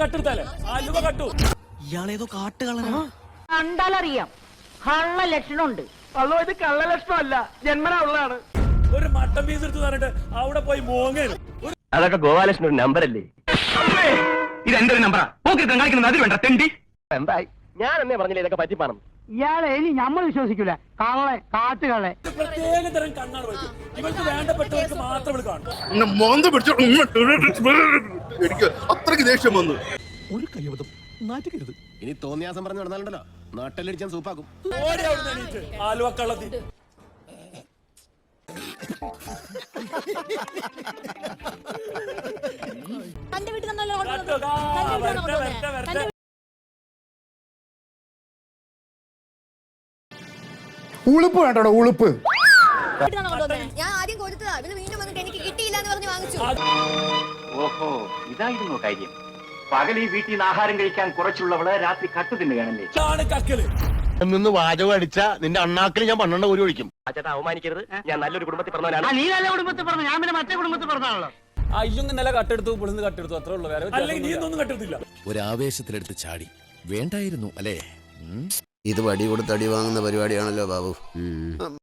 കട്ടെടുത്താലേ ആലുവ കട്ടു. ഇയാളേതോ കാട്ടുകളനാ കണ്ടാലറിയാം. കള്ള ലക്ഷണമുണ്ട്. അതോ ഇത് കള്ള ലക്ഷണമല്ല. ജന്മനാ ഉള്ളതാണ് ഒരു മട്ടൻ പീസ് എടുത്ത് പറഞ്ഞിട്ട് അവിടെ പോയി മോങ്ങേണ് അതൊക്കെ ഗോപാലകൃഷ്ണൻ ഒരു നമ്പറല്ലേ ഇത് എന്റെ ഒരു നമ്പറാ പോക്കിരുത്തം കാണിക്കുന്നത് അതിൽ വേണ്ട തെണ്ടി. എന്തായി? ഞാൻ എന്നേ പറഞ്ഞില്ല ഇതൊക്കെ പറ്റിപ്പാണെന്ന്? ഇയാളെ ഇനി നമ്മൾ വിശ്വസിക്കൂല. കള്ളെ കാട്ടുകളെ പ്രത്യേക തരം കണ്ണാണ് ഇവർക്ക് വേണ്ടപ്പെട്ടവർക്ക് മാത്രം കാണും. എനിക്ക് അത്രയ്ക്ക് ദേഷ്യം വന്നു. ഇനി തോന്നിയാസം പറഞ്ഞു നടന്നാലുണ്ടല്ലോ. നാട്ടിലടിച്ചാൽ സൂപ്പാക്കും. ആലുവ കള്ളത്തി. തന്റെ വീട്ടിൽ നിന്നല്ലോ. ഉളുപ്പ് വേണ്ടോ ഉളുപ്പ്. ഞാൻ ആദ്യം കൊടുത്തതാ. പിന്നെ വീണ്ടും വന്നിട്ട് എനിക്ക് കിട്ടിയില്ല എന്ന് പറഞ്ഞ് വാങ്ങിച്ചു. ഓഹോ ഇതായിരുന്നു കാര്യം. പകൽ ഈ വീട്ടിൽ നിന്ന് ആഹാരം കഴിക്കാൻ കുറച്ചുള്ളവൾ രാത്രി കട്ടു തിന്നുകയാണല്ലേ? നിന്ന് വാചകം അടിച്ച നിന്റെ അണ്ണാക്കിൽ ഞാൻ പന്ത്രണ്ട് ഒരു ഒഴിക്കും. ചേട്ടാ അവമാനിക്കരുത്. ഞാൻ നല്ലൊരു കുടുംബത്തിൽ പറഞ്ഞവനാണ് നീ നല്ല കുടുംബത്തിൽ പറഞ്ഞു ഞാൻ പിന്നെ മറ്റേ കുടുംബത്തിൽ പറഞ്ഞാണല്ലോ അയ്യൊന്ന് നല്ല കട്ടെടുത്തു പുളിന്ന് കട്ടെടുത്തു. അത്രേ ഉള്ളൂ. വേറെ അല്ലെങ്കിൽ നീ ഒന്നും കട്ടെടുത്തില്ല. ഒരു ആവേശത്തിലെടുത്ത് ചാടി. വേണ്ടായിരുന്നു അല്ലേ? ഇത് വടി കൊടുത്ത് അടി വാങ്ങുന്ന പരിപാടിയാണല്ലോ ബാബു.